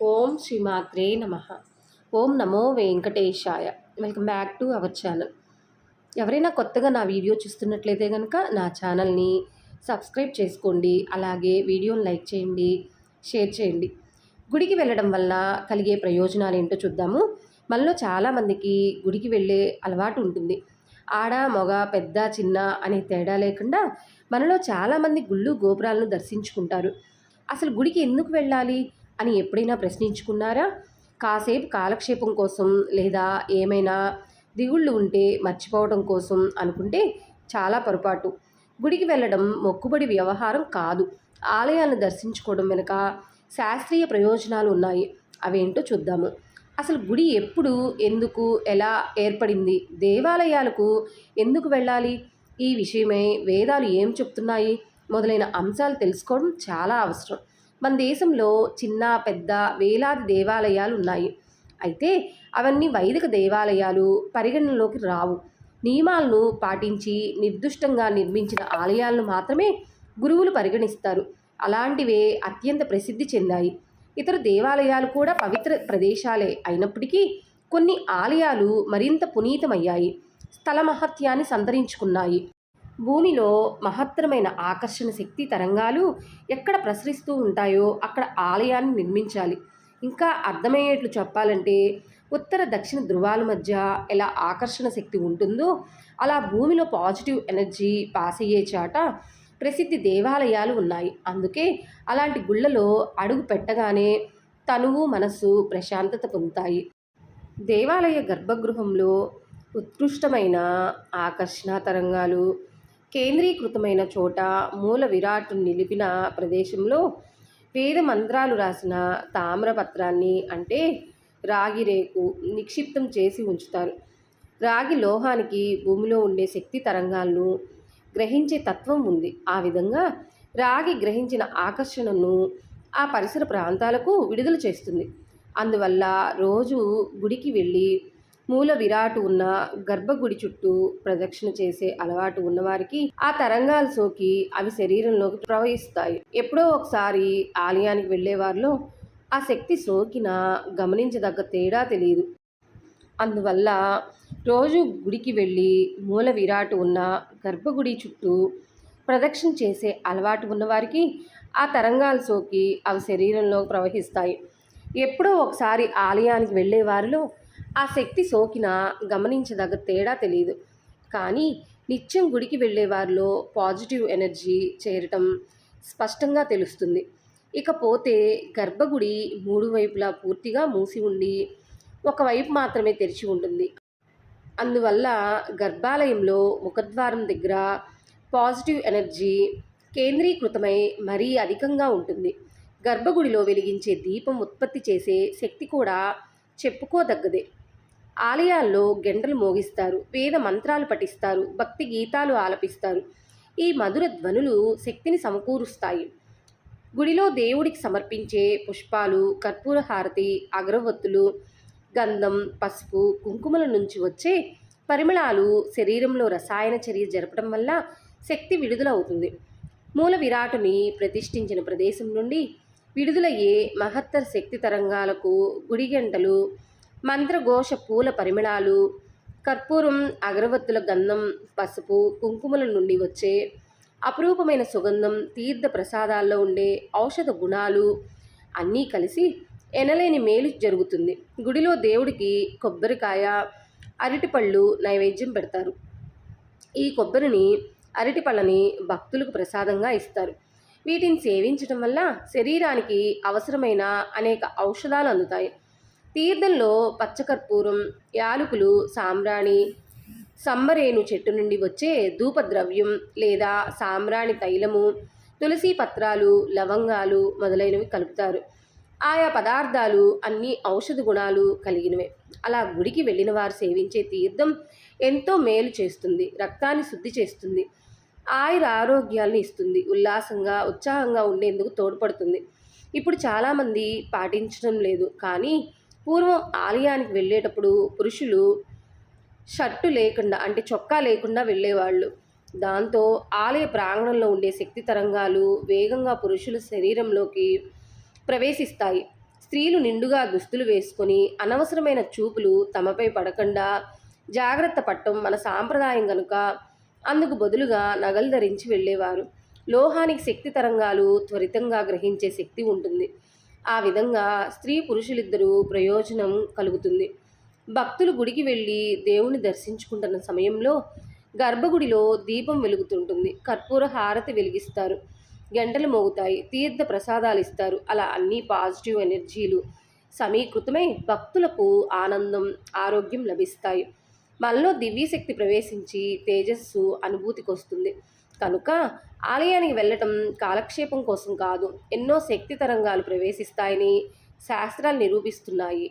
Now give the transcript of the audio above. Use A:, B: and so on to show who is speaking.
A: ఓం శ్రీమాత్రే నమ. ఓం నమో వెంకటేశాయ. Welcome back to our channel ఎవరైనా కొత్తగా నా వీడియో చూస్తున్నట్లయితే కనుక నా ఛానల్ని సబ్స్క్రైబ్ చేసుకోండి అలాగే వీడియోని లైక్ చేయండి షేర్ చేయండి. గుడికి వెళ్ళడం వల్ల కలిగే ప్రయోజనాలు ఏంటో చూద్దాము. మనలో చాలామందికి గుడికి వెళ్ళే అలవాటు ఉంటుంది. ఆడ మగ పెద్ద చిన్న అనే తేడా లేకుండా మనలో చాలామంది గుళ్ళు గోపురాలను దర్శించుకుంటారు. అసలు గుడికి ఎందుకు వెళ్ళాలి? అని ఎప్పుడైనా ప్రశ్నించుకున్నారా? కాసేపు కాలక్షేపం కోసం లేదా ఏమైనా దిగుళ్ళు ఉంటే మర్చిపోవడం కోసం అనుకుంటే చాలా పొరపాటు. గుడికి వెళ్ళడం మొక్కుబడి వ్యవహారం కాదు. ఆలయాలను దర్శించుకోవడం వెనుక శాస్త్రీయ ప్రయోజనాలు ఉన్నాయి. అవేంటో చూద్దాము. అసలు గుడి ఎప్పుడు ఎందుకు ఎలా ఏర్పడింది? దేవాలయాలకు ఎందుకు వెళ్ళాలి? ఈ విషయమై వేదాలు ఏం చెప్తున్నాయి? మొదలైన అంశాలు తెలుసుకోవడం చాలా అవసరం. మన దేశంలో చిన్న పెద్ద వేలాది దేవాలయాలు ఉన్నాయి అయితే అవన్నీ వైదిక దేవాలయాలు పరిగణనలోకి రావు. నియమాలను పాటించి నిర్దిష్టంగా నిర్మించిన ఆలయాలను మాత్రమే గురువులు పరిగణిస్తారు. అలాంటివే అత్యంత ప్రసిద్ధి చెందాయి. ఇతర దేవాలయాలు కూడా పవిత్ర ప్రదేశాలే అయినప్పటికీ కొన్ని ఆలయాలు మరింత పునీతమయ్యాయి. స్థల మహత్యాన్ని సంతరించుకున్నాయి. భూమిలో మహత్తరమైన ఆకర్షణ శక్తి తరంగాలు ఎక్కడ ప్రసరిస్తూ ఉంటాయో అక్కడ ఆలయాన్ని నిర్మించాలి. ఇంకా అర్థమయ్యేట్లు చెప్పాలంటే ఉత్తర దక్షిణ ధృవాల మధ్య ఎలా ఆకర్షణ శక్తి ఉంటుందో అలా భూమిలో పాజిటివ్ ఎనర్జీ పాస్ అయ్యే చాట ప్రసిద్ధి దేవాలయాలు ఉన్నాయి. అందుకే అలాంటి గుళ్ళలో అడుగు పెట్టగానే తనువు మనస్సు ప్రశాంతత పొందుతాయి. దేవాలయ గర్భగృహంలో ఉత్కృష్టమైన ఆకర్షణ తరంగాలు కేంద్రీకృతమైన చోట మూల విరాట్ నిలిపిన ప్రదేశంలో వేద మంత్రాలు రాసిన తామ్రపత్రాన్ని అంటే రాగి రేకు నిక్షిప్తం చేసి ఉంచుతారు. రాగి లోహానికి భూమిలో ఉండే శక్తి తరంగాలను గ్రహించే తత్వం ఉంది. ఆ విధంగా రాగి గ్రహించిన ఆకర్షణను ఆ పరిసర ప్రాంతాలకు విడుదల చేస్తుంది. అందువల్ల రోజు గుడికి వెళ్ళి మూల విరాటు ఉన్న గర్భగుడి చుట్టూ ప్రదక్షిణ చేసే అలవాటు ఉన్నవారికి ఆ తరంగాలు సోకి అవి శరీరంలోకి ప్రవహిస్తాయి. ఎప్పుడో ఒకసారి ఆలయానికి వెళ్ళేవారిలో ఆ శక్తి సోకిన గమనించదగ్గ తేడా తెలియదు అందువల్ల రోజు గుడికి వెళ్ళి మూల విరాటు ఉన్న గర్భగుడి చుట్టూ ప్రదక్షిణ చేసే అలవాటు ఉన్నవారికి ఆ తరంగాలు సోకి అవి శరీరంలో ప్రవహిస్తాయి. ఎప్పుడో ఒకసారి ఆలయానికి వెళ్ళే వారిలో ఆ శక్తి సోకిన గమనించదగ్గ తేడా తెలియదు కానీ నిత్యం గుడికి వెళ్ళే వారిలో పాజిటివ్ ఎనర్జీ చేరటం స్పష్టంగా తెలుస్తుంది. ఇకపోతే గర్భగుడి మూడు వైపులా పూర్తిగా మూసి ఉండి ఒకవైపు మాత్రమే తెరిచి ఉంటుంది. అందువల్ల గర్భాలయంలో ముఖద్వారం దగ్గర పాజిటివ్ ఎనర్జీ కేంద్రీకృతమై మరీ అధికంగా ఉంటుంది. గర్భగుడిలో వెలిగించే దీపం ఉత్పత్తి చేసే శక్తి కూడా చెప్పుకోదగ్గదే. ఆలయాల్లో గెండలు మోగిస్తారు వేద మంత్రాలు పఠిస్తారు భక్తి గీతాలు ఆలపిస్తారు. ఈ మధుర ధ్వనులు శక్తిని సమకూరుస్తాయి. గుడిలో దేవుడికి సమర్పించే పుష్పాలు కర్పూర హారతి అగరవత్తులు గంధం పసుపు కుంకుమల నుంచి వచ్చే పరిమళాలు శరీరంలో రసాయన చర్య జరపడం వల్ల శక్తి విడుదల అవుతుంది మూల విరాటుని ప్రతిష్ఠించిన ప్రదేశం నుండి విడుదలయ్యే మహత్తర శక్తి తరంగాలకు గుడి గంటలు మంత్రఘోష పూల పరిమళాలు కర్పూరం అగరవత్తుల గంధం పసుపు కుంకుమల నుండి వచ్చే అపురూపమైన సుగంధం తీర్థ ప్రసాదాల్లో ఉండే ఔషధ గుణాలు అన్నీ కలిసి ఎనలేని మేలు జరుగుతుంది. గుడిలో దేవుడికి కొబ్బరికాయ అరటిపళ్ళు నైవేద్యం పెడతారు. ఈ కొబ్బరిని అరటిపళ్ళని భక్తులకు ప్రసాదంగా ఇస్తారు. వీటిని సేవించడం వల్ల శరీరానికి అవసరమైన అనేక ఔషధాలు అందుతాయి. తీర్థంలో పచ్చకర్పూరం యాలకులు సాంబ్రాణి సంబరేణు చెట్టు నుండి వచ్చే ధూపద్రవ్యం లేదా సాంబ్రాణి తైలము తులసి పత్రాలు లవంగాలు మొదలైనవి కలుపుతారు. ఆయా పదార్థాలు అన్ని ఔషధ గుణాలు కలిగినవే. అలా గుడికి వెళ్ళిన వారు సేవించే తీర్థం ఎంతో మేలు చేస్తుంది రక్తాన్ని శుద్ధి చేస్తుంది ఆయుర ఆరోగ్యాలను ఇస్తుంది ఉల్లాసంగా ఉత్సాహంగా ఉండేందుకు తోడ్పడుతుంది. ఇప్పుడు చాలామంది పాటించడం లేదు కానీ పూర్వం ఆలయానికి వెళ్ళేటప్పుడు పురుషులు షర్టు లేకుండా అంటే చొక్కా లేకుండా వెళ్ళేవాళ్ళు. దాంతో ఆలయ ప్రాంగణంలో ఉండే శక్తి తరంగాలు వేగంగా పురుషుల శరీరంలోకి ప్రవేశిస్తాయి. స్త్రీలు నిండుగా దుస్తులు వేసుకొని అనవసరమైన చూపులు తమపై పడకుండా జాగ్రత్త పట్టం మన సాంప్రదాయం కనుక అందుకు బదులుగా నగలు ధరించి వెళ్ళేవారు. లోహానికి శక్తి తరంగాలు త్వరితంగా గ్రహించే శక్తి ఉంటుంది. ఆ విధంగా స్త్రీ పురుషులిద్దరూ ప్రయోజనం కలుగుతుంది. భక్తులు గుడికి వెళ్ళి దేవుని దర్శించుకుంటున్న సమయంలో గర్భగుడిలో దీపం వెలుగుతుంటుంది. కర్పూర హారతి వెలిగిస్తారు. గంటలు మోగుతాయి. తీర్థ ప్రసాదాలు ఇస్తారు. అలా అన్ని పాజిటివ్ ఎనర్జీలు సమీకృతమై భక్తులకు ఆనందం ఆరోగ్యం లభిస్తాయి. మనలో దివ్యశక్తి ప్రవేశించి తేజస్సు అనుభూతికి వస్తుంది కనుక ఆలయానికి వెళ్ళటం కాలక్షేపం కోసం కాదు. ఎన్నో శక్తి తరంగాలు ప్రవేశిస్తాయని శాస్త్రాలు నిరూపిస్తున్నాయి.